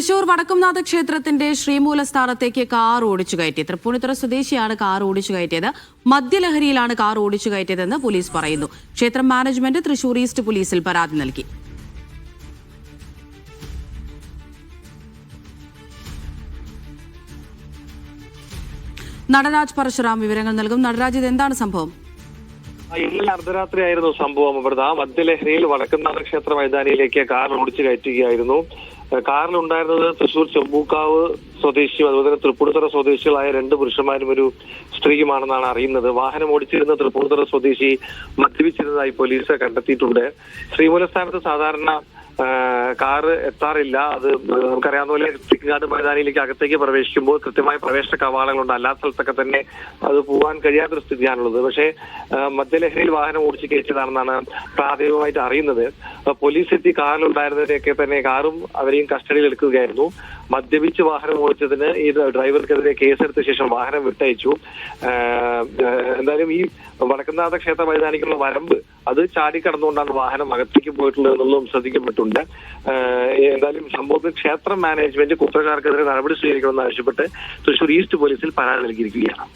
തൃശൂർ വടക്കുംനാഥ ക്ഷേത്രത്തിന്റെ ശ്രീമൂലസ്ഥാനത്തേക്ക് കാർ ഓടിച്ചു കയറ്റി. തൃപ്പൂണിത്തുറ സ്വദേശിയാണ് കാർ ഓടിച്ചു കയറ്റിയത്. മദ്യലഹരിയിലാണ് കാർ ഓടിച്ചു കയറ്റിയതെന്ന് പോലീസ് പറയുന്നു. ക്ഷേത്രം മാനേജ്മെന്റ് തൃശൂർ ഈസ്റ്റ് പോലീസിൽ പരാതി നൽകി. നടരാജ് പരശുറാം വിവരങ്ങൾ നൽകും. നടരാജ് ഇത് എന്താണ് സംഭവം? ഇന്നലെ അർദ്ധരാത്രിയായിരുന്നു സംഭവം. ആ മദ്യലഹരിയിൽ വടക്കുന്നാഥ ക്ഷേത്ര മൈതാനിയിലേക്ക് കാർ ഓടിച്ചു കയറ്റുകയായിരുന്നു. കാറിലുണ്ടായിരുന്നത് തൃശൂർ ചെമ്പൂക്കാവ് സ്വദേശിയും അതുപോലെ തന്നെ തൃപ്പൂണിത്തുറ സ്വദേശികളായ രണ്ട് പുരുഷന്മാരും ഒരു സ്ത്രീയുമാണെന്നാണ് അറിയുന്നത്. വാഹനം ഓടിച്ചിരുന്ന തൃപ്പൂണിത്തുറ സ്വദേശി മദ്യപിച്ചിരുന്നതായി പോലീസ് കണ്ടെത്തിയിട്ടുണ്ട്. ശ്രീമൂലസ്ഥാനത്ത് സാധാരണ കാറ് എത്താറില്ല. അത് നമുക്കറിയാവുന്ന പോലെ തിക്കാട് മൈതാനിയിലേക്ക് അകത്തേക്ക് പ്രവേശിക്കുമ്പോൾ കൃത്യമായ പ്രവേശന കവാടങ്ങളുണ്ട്. അല്ലാത്ത സ്ഥലത്തൊക്കെ തന്നെ അത് പോകാൻ കഴിയാത്തൊരു സ്ഥിതിയാണുള്ളത്. പക്ഷേ മദ്യലഹരിയിൽ വാഹനം ഓടിച്ചു കയറ്റിയതാണെന്നാണ് പ്രാഥമികമായിട്ട് അറിയുന്നത്. പോലീസ് എത്തി കാറിലുണ്ടായിരുന്നവരെയൊക്കെ തന്നെ കാറും അവരെയും കസ്റ്റഡിയിൽ എടുക്കുകയായിരുന്നു. മദ്യപിച്ച് വാഹനം ഓടിച്ചതിന് ഈ ഡ്രൈവർക്കെതിരെ കേസെടുത്ത ശേഷം വാഹനം വിട്ടയച്ചു. എന്തായാലും ഈ വടക്കുന്നാഥ ക്ഷേത്ര മൈതാനിക്കുള്ള വരമ്പ് അത് ചാടിക്കടന്നുകൊണ്ടാണ് വാഹനം അകത്തേക്ക് പോയിട്ടുള്ളത് എന്നുള്ളതും ശ്രദ്ധിക്കപ്പെട്ടുണ്ട് എന്തായാലും സംഭവത്തിൽ ക്ഷേത്ര മാനേജ്മെന്റ് കുറ്റക്കാർക്കെതിരെ നടപടി സ്വീകരിക്കണമെന്ന് ആവശ്യപ്പെട്ട് തൃശൂർ ഈസ്റ്റ് പോലീസിൽ പരാതി നൽകിയിരിക്കുകയാണ്.